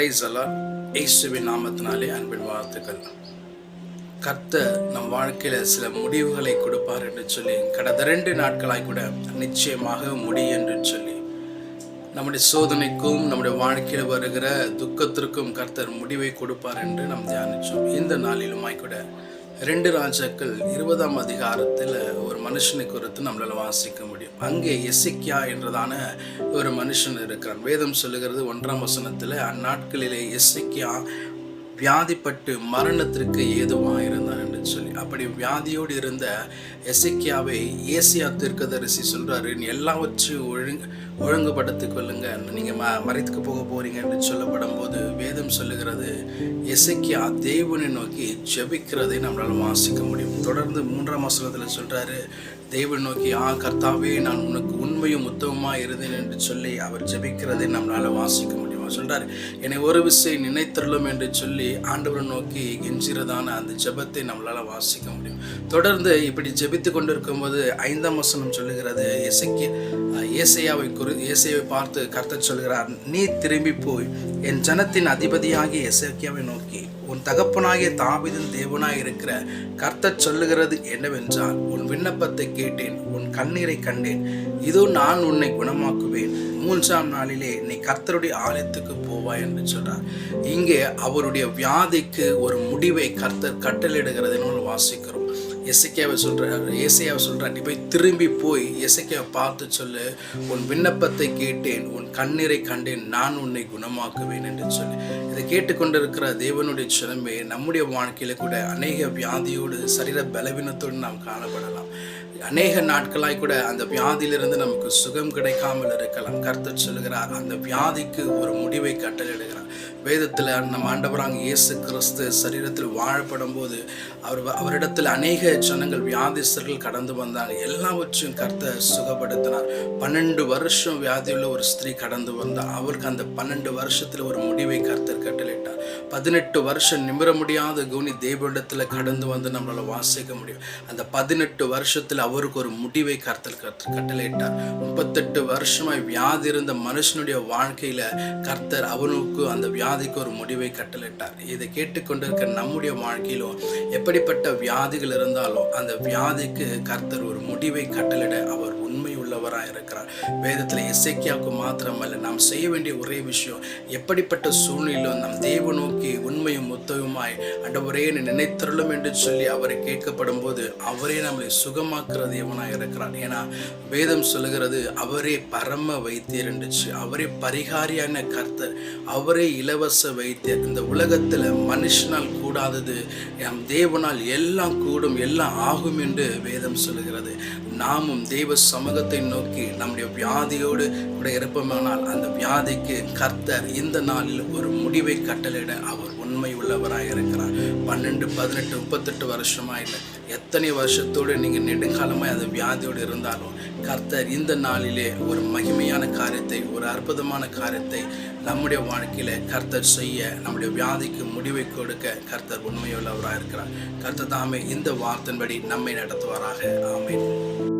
Price எல்லாம் இயேசுவின் நாமத்தினாலே அன்பின் வாழ்த்துக்கள். கர்த்தர் நம் வாழ்க்கையில் சில முடிவுகளை கொடுப்பார் என்று சொல்லி கடந்த ரெண்டு நாட்களாய் கூட நிச்சயமாக முடியும் என்று சொல்லி நம்முடைய சோதனைக்கும் நம்முடைய வாழ்க்கையில் வருகிற துக்கத்திற்கும் கர்த்தர் முடிவை கொடுப்பார் என்று நாம் தியானிச்சோம். இந்த நாளிலுமாய் கூட ரெண்டு ராஜாக்கள் இருபதாம் அதிகாரத்தில் ஒரு மனுஷனை குறித்து நம்மளால் வாசிக்க முடியும். அங்கே எசிக்கியா என்றதான ஒரு மனுஷன் இருக்கிறான். வேதம் சொல்லுகிறது ஒன்றாம் வசனத்தில் அந்நாட்களிலே எசிக்கியா வியாதிப்பட்டு மரணத்திற்கு ஏதுவாக இருந்தார் என்று சொல்லி. அப்படி வியாதியோடு இருந்த எசிக்கியாவை ஏசியா தீர்க்கதரிசி சொல்றாரு நீ எல்லாவற்றையும் ஒழுங்கு ஒழுங்குபடுத்திக் கொள்ளுங்க. நீங்கள் ம மறைத்துக்கு போக போகிறீங்க என்று சொல்லப்படும் போது வேதம் சொல்லுகிறது இசைக்கியா தேவனை நோக்கி ஜெபிக்கிறதை நம்மளால் வாசிக்க முடியும். தொடர்ந்து மூன்றாம் வசனத்தில் சொல்கிறாரு தேவன் நோக்கி ஆ கர்த்தாவே நான் உனக்கு உண்மையும் உத்தமமாக இருந்தேன் என்று சொல்லி அவர் ஜெபிக்கிறதை நம்மளால் வாசிக்க முடியும்? சொல்கிறார் என்னை ஒரு விசை நினைத்தருளும் என்று சொல்லி ஆண்டவரை நோக்கி கெஞ்சிறதான அந்த ஜெபத்தை நம்மளால் வாசிக்க முடியும். தொடர்ந்து இப்படி ஜெபித்து கொண்டிருக்கும் போது ஐந்தாம் வசனம் சொல்லுகிறது இசைக்கிய ஏசையாவை குறி ஏசையாவை பார்த்து கர்த்தர் சொல்கிறார் நீ திரும்பி போய் என் ஜனத்தின் அதிபதியாகிய எசக்கியாவை நோக்கி உன் தகப்பனாகிய தாவிதன் தேவனாய் இருக்கிற கர்த்தர் சொல்லுகிறது என்னவென்றால் உன் விண்ணப்பத்தை கேட்டேன் உன் கண்ணீரை கண்டேன். இதோ நான் உன்னை குணமாக்குவேன். மூன்றாம் நாளிலே நீ கர்த்தருடைய ஆலயத்துக்கு போவாய் என்று சொல்றார். இங்கே அவருடைய வியாதிக்கு ஒரு முடிவை கர்த்தர் கட்டளிடுகிறது நம்ம வாசிக்கிறோம். எசைக்கியாவை சொல்கிறார் ஏசையாவை சொல்கிறார் நீ போய் திரும்பி போய் எசைக்கியாவை பார்த்து சொல்லு. உன் விண்ணப்பத்தை கேட்டேன் உன் கண்ணீரை கண்டேன் நான் உன்னை குணமாக்குவேன் என்று சொல்லி. இதை கேட்டுக்கொண்டிருக்கிற தேவனுடைய சிலம்பே நம்முடைய வாழ்க்கையில கூட அநேக வியாதியோடு சரீர பலவீனத்தோடு நாம் காணப்படலாம். அநேக நாட்களாய் கூட அந்த வியாதியிலிருந்து நமக்கு சுகம் கிடைக்காமல் இருக்கலாம். கர்த்தர் சொல்கிறார் அந்த வியாதிக்கு ஒரு முடிவை கட்டளிடுகிறார் வேதத்தில் நம்ம ஆண்டவராங்க இயேசு கிறிஸ்து சரீரத்தில் வாழப்படும் போது அவர் அவரிடத்தில் அநேக ஜனங்கள் வியாதிஸ்தர்கள் கடந்து வந்தாங்க. எல்லாவற்றையும் கர்த்தர் சுகப்படுத்தினார். பன்னெண்டு வருஷம் வியாதியுள்ள ஒரு ஸ்திரீ கடந்து வந்தார் அவருக்கு அந்த பன்னெண்டு வருஷத்தில் ஒரு முடிவை கர்த்தர் கட்டளிட்டார் பதினெட்டு வருஷம் நிமிர முடியாத குனி தேவனிடத்தில் கடந்து வந்து நம்மளால் வாசிக்க முடியும். அந்த பதினெட்டு வருஷத்தில் அவருக்கு ஒரு முடிவை கர்த்தர் கர்த்தர் கட்டளையிட்டார். முப்பத்தெட்டு வருஷமாய் வியாதி இருந்த மனுஷனுடைய வாழ்க்கையில கர்த்தர் அவனுக்கு அந்த வியாதிக்கு ஒரு முடிவை கட்டளிட்டார் இதை கேட்டுக்கொண்டிருக்க நம்முடைய வாழ்க்கையிலும் எப்படிப்பட்ட வியாதிகள் இருந்தாலும் அந்த வியாதிக்கு கர்த்தர் ஒரு முடிவை கட்டளிட அவர் உண்மை உள்ளவராக இருக்கிறார் வேதத்தில் இசைக்கியாவுக்கு மாத்திரமல்ல நாம் செய்ய வேண்டிய ஒரே விஷயம் எப்படிப்பட்ட சூழ்நிலையிலும் நம் தேவ நோக்கி உண்மையும் முத்தவுமாய் அண்டவரே நினைத்தருளும் என்று சொல்லி அவரை கேட்கப்படும் போது அவரே நம்மளை சுகமாக்குற தேவனாக இருக்கிறார் ஏன்னா வேதம் சொல்லுகிறது அவரே பரம வைத்தியர் என்றுச்சு அவரே பரிகாரியான கர்த்தர் அவரே இலவச வைத்தியர். இந்த உலகத்தில் மனுஷனால் கூடாதது நம் தேவனால் எல்லாம் கூடும் எல்லாம் ஆகும் என்று வேதம் சொல்லுகிறது. நாமும் தெய்வ சமூகத்தை நோக்கி நம்முடைய வியாதியோடு கூட இருப்போமானால் அந்த வியாதிக்கு கர்த்தர் இந்த நாளில் ஒரு முடிவை கட்டளிட அவர் உண்மை உள்ளவராக இருக்கிறார். பன்னெண்டு பதினெட்டு முப்பத்தெட்டு வருஷமா இல்லை. எத்தனை வருஷத்தோடு நீங்கள் நெடுங்காலமாய் அந்த வியாதியோடு இருந்தாலும் கர்த்தர் இந்த நாளிலே ஒரு மகிமையான காரியத்தை ஒரு அற்புதமான காரியத்தை நம்முடைய வாழ்க்கையில கர்த்தர் செய்ய நம்முடைய வியாதிக்கு முடிவை கொடுக்க கர்த்தர் உண்மையுள்ளவராக இருக்கிறார். கர்த்தர் தாமே இந்த வார்த்தையின்படி நம்மை நடத்துவாராக. ஆமேன்.